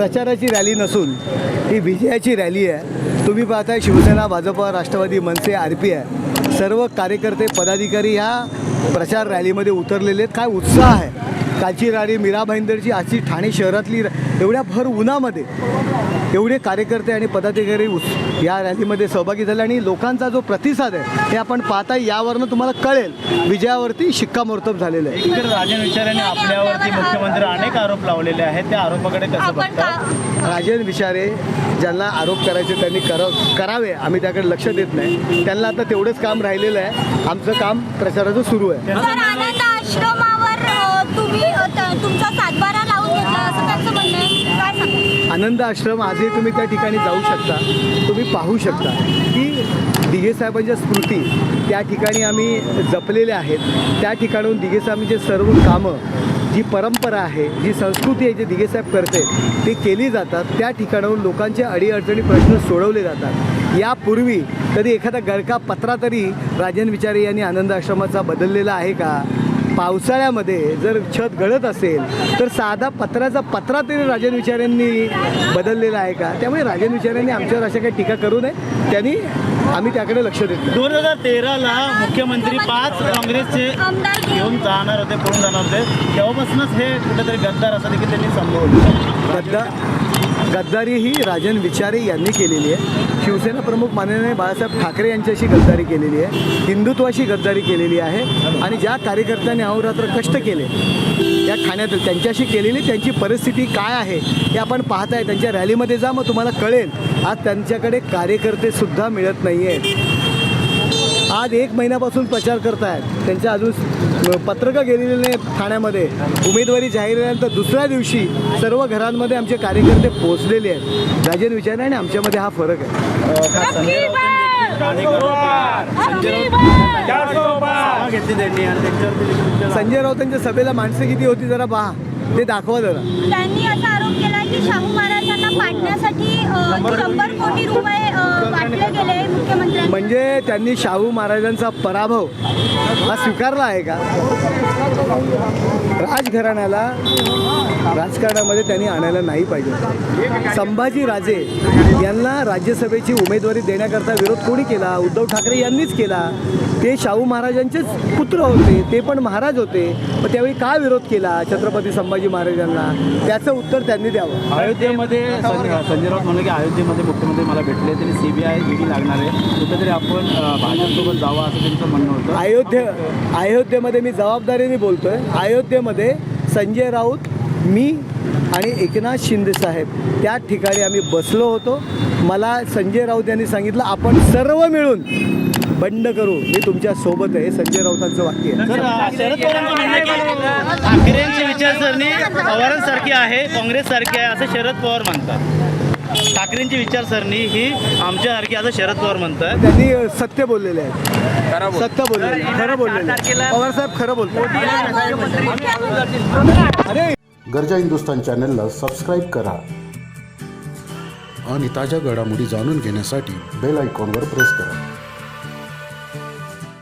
प्रचाराची रॅली नसून ही विजयाची रॅली आहे. तुम्ही पाहताय Shiv Sena Bhajap Rashtrawadi Manase R P I. सर्व कार्यकर्ते पदाधिकारी ह्या प्रचार रॅलीमध्ये उतरलेले आहेत. काय उत्साह आहे. कालची राणी मीरा भाईंदरची आजची ठाणे शहरातली एवढ्या भर उन्हामध्ये एवढे कार्यकर्ते आणि पदाधिकारी उस या रॅलीमध्ये सहभागी झाले आणि लोकांचा जो प्रतिसाद आहे हे आपण पाहता यावरनं तुम्हाला कळेल. विजयावरती शिक्कामोर्तब झालेलं आहे. इकडे राजन विचाराने आपल्यावरती मुख्यमंत्री अनेक आरोप लावलेले आहेत. त्या आरोपाकडे कसं आपण बघता का राजन विचारे ज्यांना आरोप करायचे त्यांनी कर करावे आम्ही त्याकडे लक्ष देत नाही. त्यांना आता तेवढंच काम राहिलेलं आहे. आमचं काम प्रचाराचं सुरू आहे सर आनंद आश्रमावर अ, तुम्ही अ, त- तुमचा सातबारा लावून घेतला असं त्यांचं म्हणणं आहे. काय आनंद आश्रम आजही तुम्ही त्या ठिकाणी जाऊ शकता. तुम्ही पाहू शकता की दिघे साहेबांच्या स्मृती त्या ठिकाणी आम्ही जपलेल्या आहेत. त्या ठिकाणाहून दिघे साहेबांचे सर्व कामं जी परंपरा आहे जी संस्कृती आहे जी दिघे साहेब करते ती केली जातात. त्या ठिकाणाहून लोकांचे अडीअडचणी प्रश्न सोडवले जातात. यापूर्वी कधी एखादा गळका पत्रा तरी राजन विचारे यांनी आनंद आश्रमाचा बदललेला आहे का? पावसाळ्यामध्ये जर छत गळत असेल तर साधा पत्राचा पत्रा तरी राजन विचारांनी बदललेला आहे का? त्यामुळे राजन विचारांनी आमच्यावर अशा काही टीका करू नये. त्यांनी आम्ही त्याकडे लक्ष देतो. दोन हजार तेराला मुख्यमंत्री पाच काँग्रेसचे घेऊन. जाणार होते पळून जाणार होते. तेव्हापासूनच हे कुठेतरी गद्दार असं देखील त्यांनी संभवलं गद्दा गद्दारी ही राजन विचारे यांनी केलेली आहे. शिवसेना प्रमुख माननीय बाळासाहेब ठाकरे यांच्याशी गद्दारी केलेली आहे. हिंदुत्वाशी गद्दारी केलेली आहे. आणि ज्या कार्यकर्त्यांनी अहोरात्र कष्ट केले या ठाण्यात त्यांच्याशी केलेली त्यांची परिस्थिती काय आहे हे आपण पाहताय. त्यांच्या रॅलीमध्ये जा मग तुम्हाला कळेल. आज त्यांच्याकडे कार्यकर्ते सुद्धा मिळत नाही आहेत आज एक महिन्यापासून प्रचार करतायत. त्यांच्या अजून पत्रकं गेलेली नाही ठाण्यामध्ये. उमेदवारी जाहीर झाल्यानंतर दुसऱ्या दिवशी सर्व घरांमध्ये आमचे कार्यकर्ते पोहोचलेले आहेत. राजन विचारे आणि आमच्यामध्ये हा फरक आहे. संजय राऊतांच्या सभेला माणसं किती होती जरा पहा. ते दाखवा जरा त्यांनी असा आरोप केला की शाहू महाराजांना पाडण्यासाठी अ, शंभर कोटी रुपये अ, वाटले गेले मुख्यमंत्र्यांनी. म्हणजे त्यांनी शाहू महाराजांचा पराभव हा स्वीकारला आहे का? राजघराण्याला राजकारणामध्ये त्यांनी आणायला नाही पाहिजे. संभाजी राजे यांना राज्यसभेची उमेदवारी देण्याकरता विरोध कोणी केला? उद्धव ठाकरे यांनीच केला. ते शाहू महाराजांचेच पुत्र होते ते पण महाराज होते. मग त्यावेळी का विरोध केला छत्रपती संभाजी महाराजांना? त्याचं उत्तर त्यांनी द्यावं. अयोध्येमध्ये संजय राऊत म्हणलं की अयोध्येमध्ये मुख्यमंत्री मला भेटले तरी सीबीआय ईडी लागणार आहे. कुठेतरी आपण भाजपसोबत जावं असं त्यांचं म्हणणं होतं. अयोध्ये अयोध्येमध्ये मी जबाबदारीने बोलतोय. अयोध्येमध्ये संजय राऊत मी आणि एकनाथ शिंदे साहेब त्या ठिकाणी आम्ही बसलो होतो. मला संजय राऊत यांनी सांगितलं आपण सर्व मिळून बंड करू. मी तुमच्यासोबत आहे. हे संजय राऊतांचं वाक्य आहे. शरद पवारांचं आहे. ठाकरेंची विचारसरणी पवारांसारखी आहे काँग्रेससारखी आहे असं शरद पवार म्हणतात. ठाकरेंची विचारसरणी ही आमच्यासारखी असं शरद पवार म्हणतात. त्यांनी सत्य बोललेले आहेत. सत्य बोललेले आहेत. खरं बोललेले आहेत. पवारसाहेब खरं बोलतात. अरे! गरजा हिंदुस्तान चॅनलला सबस्क्राईब करा आणि ताज्या घडामोडी जाणून घेण्यासाठी बेल आयकॉनवर प्रेस करा.